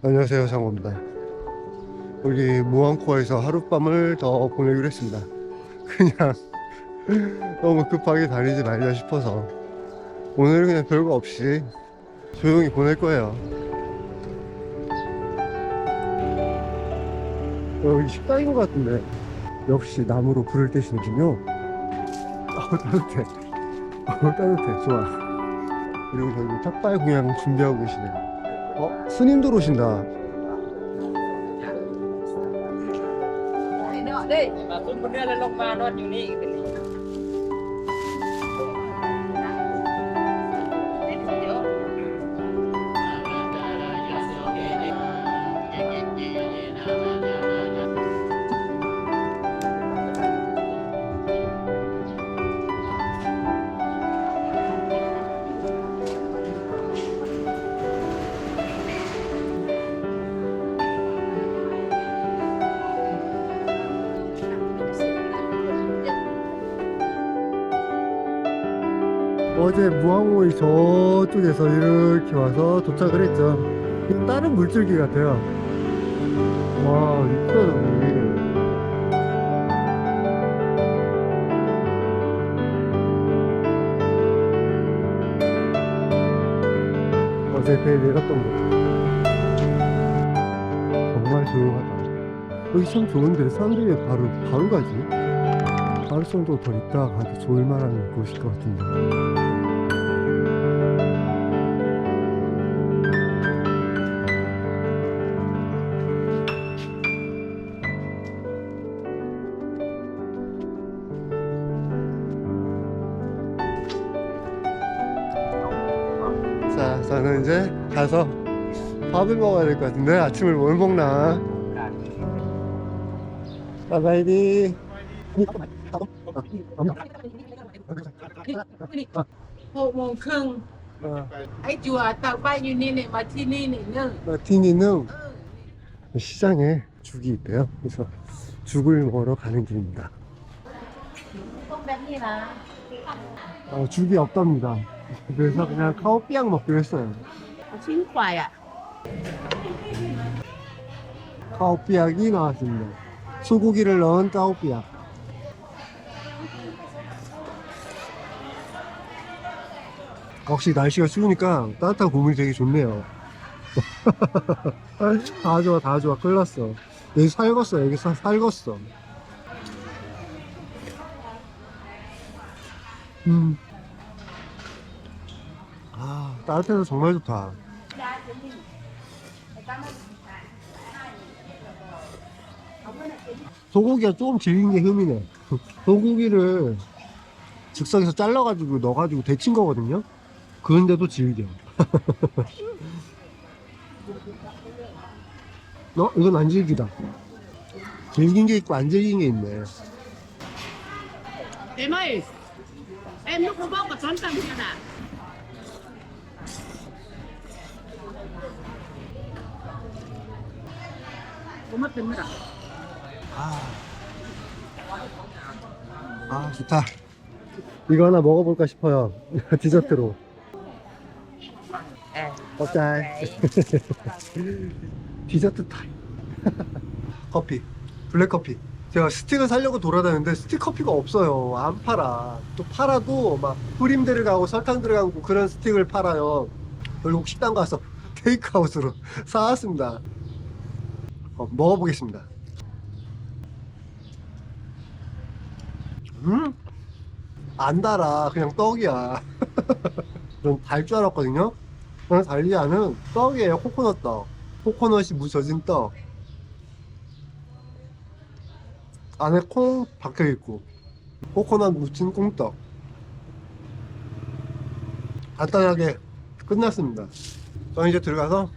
안녕하세요 장호입니다. 여기 무안코에서 하룻밤을 더 보내기로 했습니다. 그냥 너무 급하게 다니지 말자 싶어서 오늘은 그냥 별거 없이 조용히 보낼 거예요. 여기 식당인 것 같은데. 역시 나무로 불을 떼시는군요. 아우 따뜻해. 아우 따뜻해. 좋아. 그리고 저기 탁발 공양 준비하고 계시네요 어? 스님들 오신다. Đây ม 어제 무항호의 저쪽에서 이렇게 와서 도착을 했죠. 다른 물줄기 같아요. 와, 이쁘다. 어제 배에 내렸던 곳. 정말 조용하다. 여기 참 좋은데 사람들이 왜 바로, 바로 가지? 하루 정도 더 있다 가도 좋을 만한 곳일 것 같은데. 저는 이제 가서 밥을 먹어야 될 것 같은데 아침을 뭘 먹나? 바이바이디. หกโมงครึ่งไอ้จัวเตาไปอยู่นี่เนี่ยมาที่นี่เนี่ยเนอะ 마티니는 시장에 죽이 있대요. 그래서 죽을 먹으러 가는 길입니다. พวกแบบนี้นะ 어, 죽이 없답니다. 그래서 그냥 카오피앙 먹기로 했어요. 아, 진과야. 카오피약이 나왔습니다. 소고기를 넣은 카오삐약. 역시 날씨가 추우니까 따뜻한 고민이 되게 좋네요. 다 좋아, 다 좋아. 끌 났어. 여기 살겄어, 여기 살, 살겄어. 음. 아, 따뜻해서 정말 좋다. 소고기가 조금 질긴 게 흠이네. 소고기를 즉석에서 잘라가지고 넣어가지고 데친 거거든요. 그런데도 질겨. 어? 이건 안 질기다. 질긴 게 있고 안 질긴 게 있네. có bóc và trốn tầm chưa tính rồi 아, 좋다. 이거 하나 먹어볼까 싶어요. 디저트로. 먹자. 디저트 타임. 커피. 블랙커피. 제가 스틱을 사려고 돌아다녔는데 스틱 커피가 없어요. 안 팔아. 또 팔아도 막 프림 들어가고 설탕 들어가고 그런 스틱을 팔아요. 결국 식당 가서 테이크아웃으로 사왔습니다. 어, 먹어보겠습니다. 음? 안 달아. 그냥 떡이야. 전달줄 알았거든요. 그냥 달지 않은 떡이에요. 코코넛 떡. 코코넛이 묻혀진 떡. 안에 콩 박혀 있고 코코넛 묻힌 콩떡. 간단하게 끝났습니다. 저는 이제 들어가서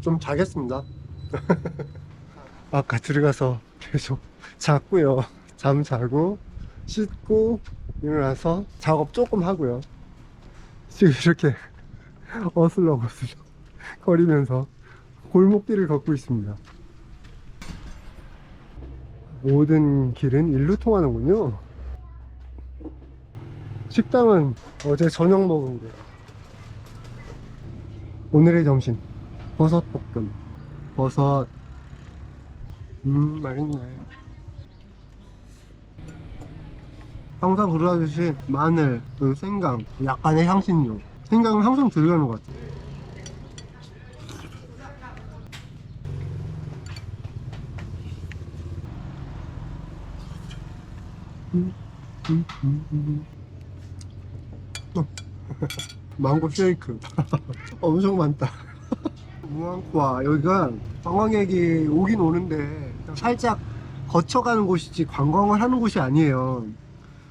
좀 자겠습니다. 아까 들어가서 계속 잤고요. 잠 자고 씻고 일어나서 작업 조금 하고요. 지금 이렇게 어슬렁어슬렁 거리면서 골목길을 걷고 있습니다. 모든 길은 일로 통하는군요. 식당은 어제 저녁 먹은 거. 오늘의 점심. 버섯 볶음. 버섯. 음, 맛있네. 항상 그러듯이 마늘, 그 생강, 약간의 향신료. 생강은 항상 들어가는 것 같아. 음, 음, 음, 음. 어. 망고 쉐이크. 엄청 많다. 무앙코아 여기가 관광객이 오긴 오는데 살짝 거쳐가는 곳이지 관광을 하는 곳이 아니에요.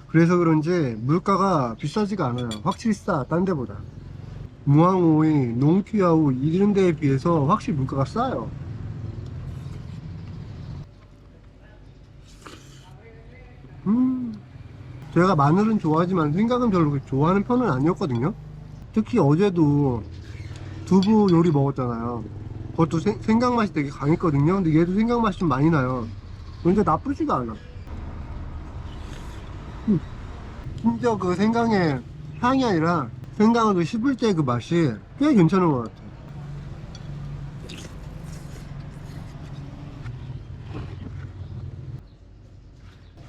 그래서 그런지 물가가 비싸지가 않아요. 확실히 싸, 딴 데보다. 무앙오이, 농키아우 이런 데에 비해서 확실히 물가가 싸요. 음, 제가 마늘은 좋아하지만 생각은 별로 좋아하는 편은 아니었거든요. 특히 어제도 두부 요리 먹었잖아요. 그것도 생, 생강 맛이 되게 강했거든요. 근데 얘도 생강 맛이 좀 많이 나요. 근데 나쁘지가 않아. 음. 심지어 그 생강의 향이 아니라 생강을 그 씹을 때 그 맛이 꽤 괜찮은 것 같아.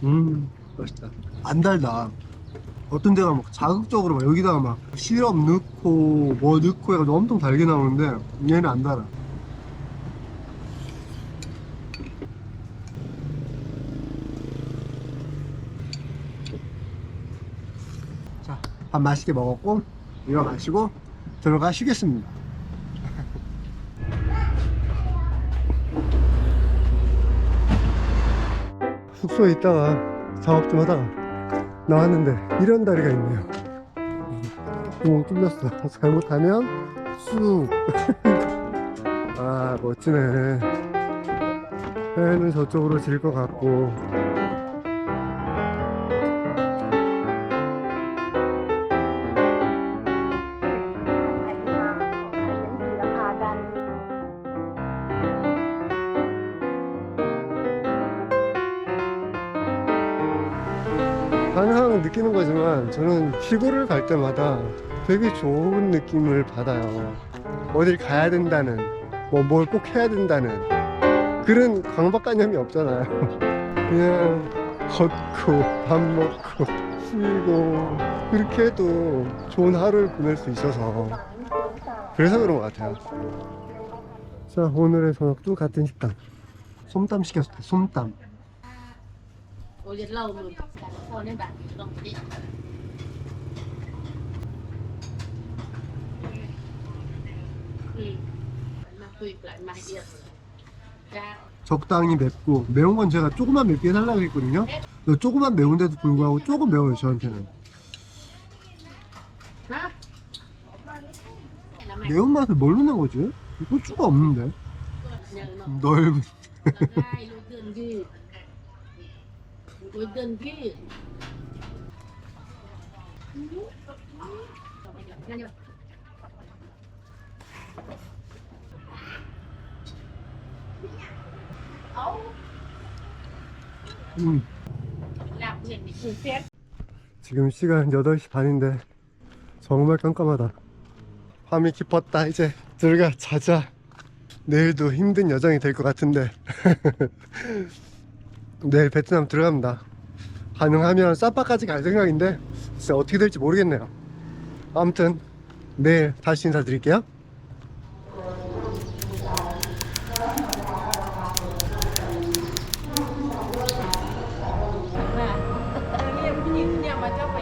음, 맛있다. 안 달다. 어떤 데가 막 자극적으로 막 여기다가 막 시럽 넣고 뭐 넣고 해가지고 엄청 달게 나오는데 얘는 안 달아. 자, 밥 맛있게 먹었고 이거 마시고 들어가 쉬겠습니다. 숙소에 있다가 작업 좀 하다가 나왔는데 이런 다리가 있네요. 구멍 뚫렸어. 잘못하면 쑥. 아 멋지네. 해는 저쪽으로 질 것 같고. 항상 느끼는 거지만 저는 시골을 갈 때마다 되게 좋은 느낌을 받아요. 어딜 가야 된다는, 뭐 뭘 꼭 해야 된다는 그런 강박관념이 없잖아요. 그냥 걷고 밥 먹고 쉬고 그렇게 해도 좋은 하루를 보낼 수 있어서 그래서 그런 것 같아요. 자 오늘의 저녁도 같은 식당. 솜땀 시켰을 때 솜땀. Mà quỳ lại mày điện. Ra. 적당히 맵고 매운 건 제가 조금만 맵게 해달라고 했거든요 근데 조금만 매운데도 불구하고 조금 매워요 저한테는 매운맛을 뭘로 낸 거지? 고추가 없는데. 넓은 음, phép. 지금 시간 8시 반인데 정말 깜깜하다 밤이 깊었다 이제 들어가 자자 내일도 힘든 여정이 될 것 같은데 내일 베트남 들어갑니다. 가능하면 사파까지 갈 생각인데 진짜 어떻게 될지 모르겠네요. 아무튼 내일 다시 인사드릴게요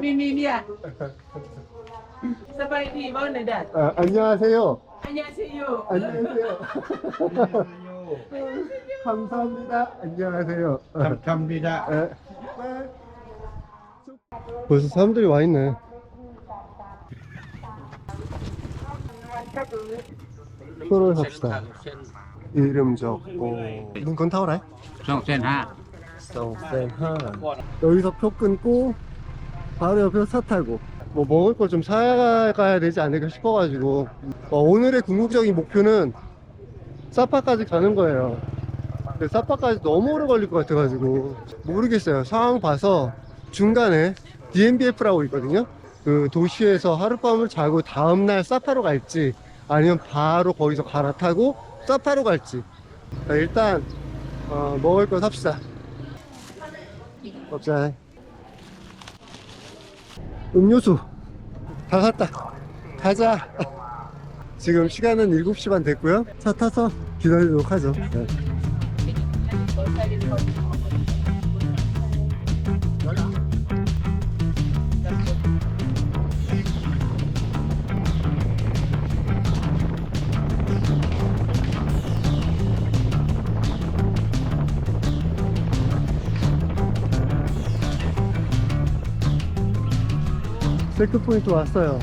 Mi mi à? Seperti mana dah? 아, 안녕하세요. Annyeonghaseyo. 안녕하세요. 감사합니다. 안녕하세요. 감사합니다. 에. 벌써 사람들이 와 있네. 표를 삽시다. 이름 적고. 눈건 타오라이? 2,500 성센한 여기서 표 끊고 바로 옆에서 차 타고. 뭐 먹을 걸 좀 사가야 되지 않을까 싶어가지고. 어, 오늘의 궁극적인 목표는 사파까지 가는 거예요. 근데 사파까지 너무 오래 걸릴 것 같아가지고. 모르겠어요. 상황 봐서 중간에 DMBF라고 있거든요. 그 도시에서 하룻밤을 자고 다음날 사파로 갈지 아니면 바로 거기서 갈아타고 사파로 갈지 자, 일단 어, 먹을 거 삽시다. 먹자. 음료수 다 샀다. 가자. 지금 시간은 7시 반 됐고요. 차 타서 기다리도록 하죠. 네. 체크 포인트 왔어요.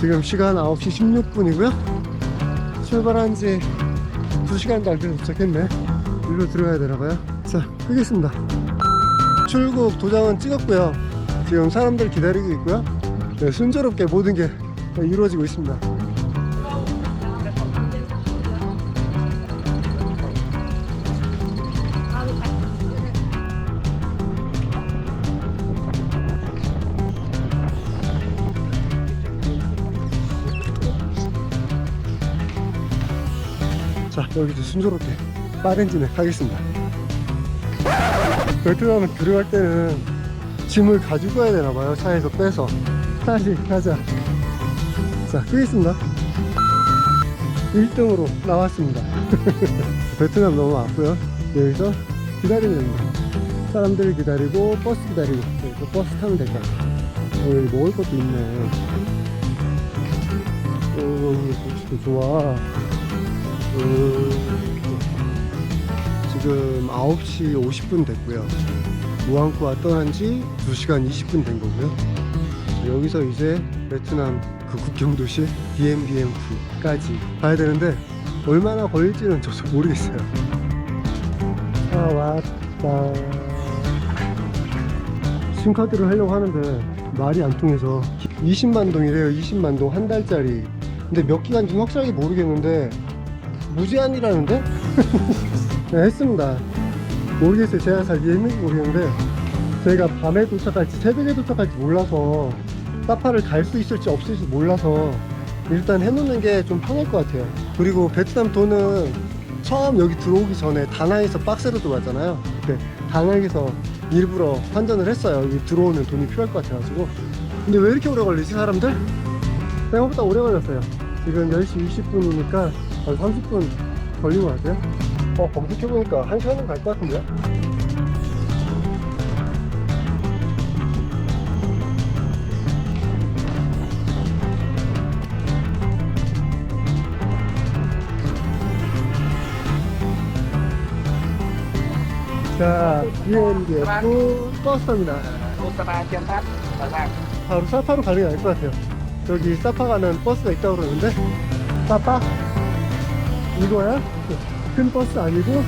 지금 시간 9시 16분이고요. 출발한 지 2시간도 안 도착했네. 일로 들어가야 되나봐요. 자, 끄겠습니다. 출국 도장은 찍었고요. 지금 사람들 기다리고 있고요. 네, 순조롭게 모든 게 이루어지고 있습니다. 여기도 순조롭게 빠른 진행 하겠습니다. 베트남은 들어갈 때는 짐을 가지고 가야 되나봐요. 차에서 빼서. 다시 가자. 자, 끄겠습니다. 1등으로 나왔습니다. 베트남 너무 왔고요. 여기서 기다리면 됩니다. 사람들 기다리고 버스 기다리고 여기서 버스 타면 될것 같아요. 어, 여기 먹을 것도 있네. 오, 여기 좋아. 음, 지금 9시 50분 됐고요. 무앙쿠아 떠난 지 2시간 20분 된 거고요. 여기서 이제 베트남 그 국경 도시 DMBM까지 가야 되는데 얼마나 걸릴지는 저도 모르겠어요. 아 왔다. 심카드를 하려고 하는데 말이 안 통해서 20만 동이래요. 20만 동 한 달짜리. 근데 몇 기간지 확실하게 모르겠는데 무제한이라는데? 네, 했습니다. 모르겠어요. 제가 잘 이해했는지 모르겠는데, 저희가 밤에 도착할지 새벽에 도착할지 몰라서, 사파를 갈 수 있을지 없을지 몰라서, 일단 해놓는 게 좀 편할 것 같아요. 그리고 베트남 돈은 처음 여기 들어오기 전에 다낭에서 박스로 들어왔잖아요. 근데 다낭에서 일부러 환전을 했어요. 여기 들어오는 돈이 필요할 것 같아가지고. 근데 왜 이렇게 오래 걸리지, 사람들? 생각보다 오래 걸렸어요. 지금 10시 20분이니까 한 30분 걸리고 갈게요. 어, 검색해보니까 한 시간은 갈 것 같은데요? 자, 비행기에서 버스터입니다. 바로 사파로 가는 게 나을 것 같아요. 저기 사파 가는 버스가 있다고 그러는데, 사파? 이거야? 큰 버스 아니고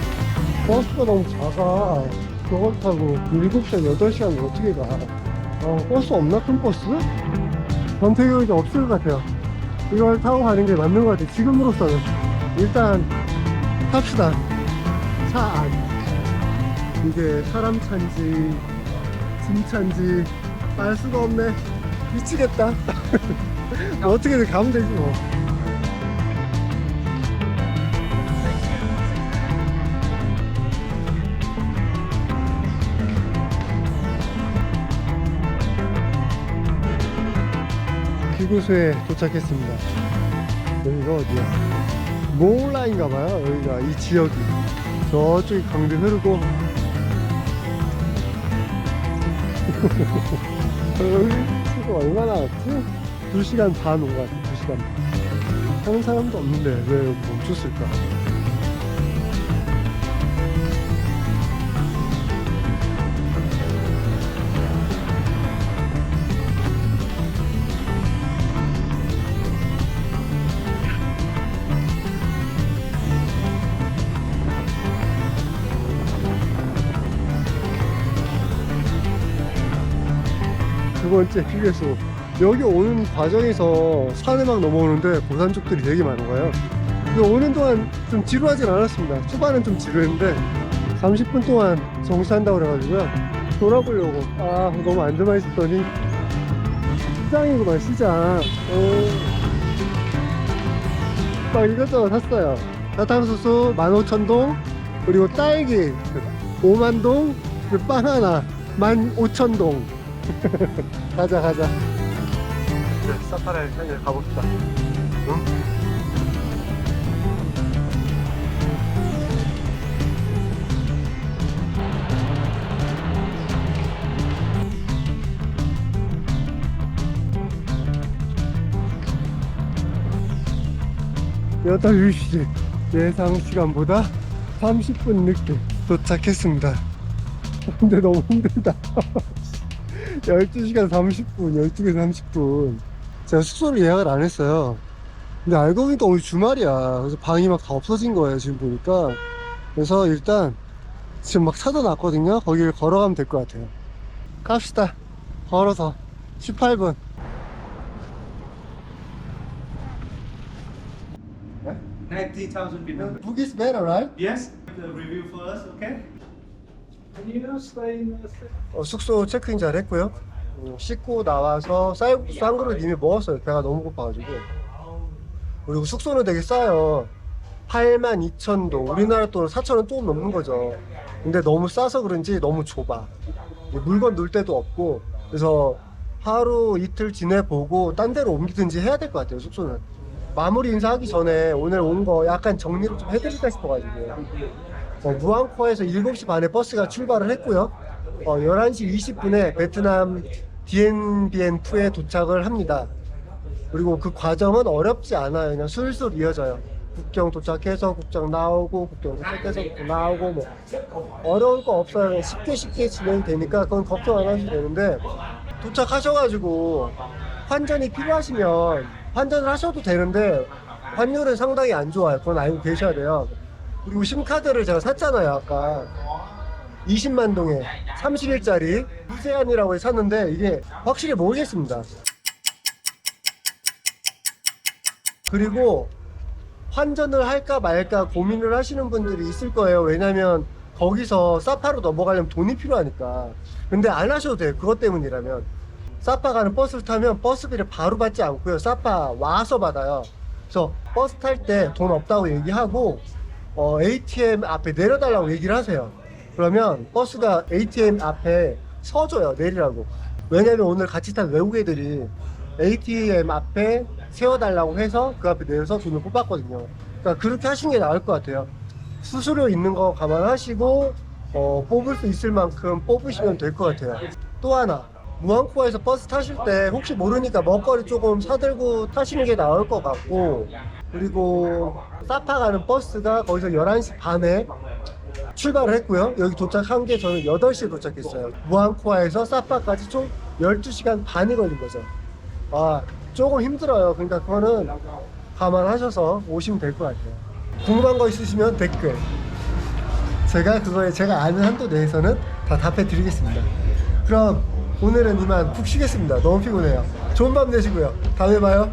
버스가 너무 작아. 저걸 타고 7시간, 8시간 어떻게 가? 어, 버스 없나? 큰 버스? 권태경이 없을 것 같아요. 이걸 타고 가는 게 맞는 것 같아요. 지금으로서는. 일단 탑시다. 차 안. 이게 사람 차인지 짐 차인지 알 수가 없네. 미치겠다. 어떻게든 가면 되지 뭐. 귀구수에 도착했습니다. 여기가 어디야? 모라인가봐요. 여기가 이 지역이. 저쪽이 강들 흐르고 수고 얼마나 왔지? 2시간 반 온 것 같아 2시간 반 하는 사람도 없는데 왜 멈췄을까 번째 휴게소 여기 오는 과정에서 산을 막 넘어오는데 고산족들이 되게 많은 거예요. 근데 오는 동안 좀 지루하진 않았습니다. 초반은 좀 지루했는데 30분 동안 정시한다고 그래가지고요. 돌아보려고. 아 너무 앉아만 있었더니 시장이구만 시장. 오. 막 이것저것 샀어요. 사탕수수 15,000동 그리고 딸기 5만동 그리고 바나나 15,000동 가자 가자. 이제 사파라를 향해 가봅시다. 응? 여덟 시 예상 시간보다 30분 늦게 도착했습니다. 근데 너무 힘들다 12시간 30분, 12시간 30분. 제가 숙소를 예약을 안 했어요. 근데 알고 보니까 오늘 주말이야. 그래서 방이 막 다 없어진 거예요, 지금 보니까. 그래서 일단 지금 막 찾아놨거든요. 거기를 걸어가면 될 것 같아요. 갑시다. 걸어서 18분. 90,000 people. Book is better, right? Yes, the review first, okay? 어, 숙소 체크인 잘 했고요. 어, 씻고 나와서 쌀국수 한 그릇 이미 먹었어요. 배가 너무 고파가지고. 그리고 숙소는 되게 싸요. 82,000동. 우리나라 돈 4,000원 조금 넘는 거죠. 근데 너무 싸서 그런지 너무 좁아. 물건 놓을 데도 없고. 그래서 하루 이틀 지내보고 딴 데로 옮기든지 해야 될 것 같아요, 숙소는. 마무리 인사하기 전에 오늘 온 거 약간 정리를 좀 해드릴까 싶어가지고. 어, 무앙코에서 7시 반에 버스가 출발을 했고요. 어, 11시 20분에 베트남 디엔비엔푸에 도착을 합니다. 그리고 그 과정은 어렵지 않아요. 그냥 술술 이어져요. 국경 도착해서 국경 나오고 국경 도착해서 국경 나오고 뭐 어려울 거 없어요. 쉽게 쉽게 진행되니까 그건 걱정 안 하셔도 되는데 도착하셔가지고 환전이 필요하시면 환전을 하셔도 되는데 환율은 상당히 안 좋아요. 그건 알고 계셔야 돼요. 그리고 심카드를 제가 샀잖아요, 아까. 20만 동에 30일짜리 무제한이라고 해서 샀는데 이게 확실히 모르겠습니다. 그리고 환전을 할까 말까 고민을 하시는 분들이 있을 거예요. 왜냐면 거기서 사파로 넘어가려면 돈이 필요하니까. 근데 안 하셔도 돼요. 그것 때문이라면. 사파 가는 버스를 타면 버스비를 바로 받지 않고요. 사파 와서 받아요. 그래서 버스 탈 때 돈 없다고 얘기하고 어, ATM 앞에 내려달라고 얘기를 하세요. 그러면 버스가 ATM 앞에 서줘요. 내리라고. 왜냐면 오늘 같이 탄 외국 애들이 ATM 앞에 세워달라고 해서 그 앞에 내려서 돈을 뽑았거든요. 그러니까 그렇게 하시는 게 나을 것 같아요. 수수료 있는 거 감안하시고 어, 뽑을 수 있을 만큼 뽑으시면 될 것 같아요. 또 하나 무앙코에서 버스 타실 때 혹시 모르니까 먹거리 조금 사들고 타시는 게 나을 것 같고 그리고 사파 가는 버스가 거기서 11시 반에 출발을 했고요. 여기 도착한 게 저는 8시에 도착했어요. 무앙코아에서 사파까지 총 12시간 반이 걸린 거죠. 아, 조금 힘들어요. 그러니까 그거는 감안하셔서 오시면 될 것 같아요. 궁금한 거 있으시면 댓글. 제가 그거에 제가 아는 한도 내에서는 다 답해 드리겠습니다. 그럼 오늘은 이만 푹 쉬겠습니다. 너무 피곤해요. 좋은 밤 되시고요. 다음에 봐요.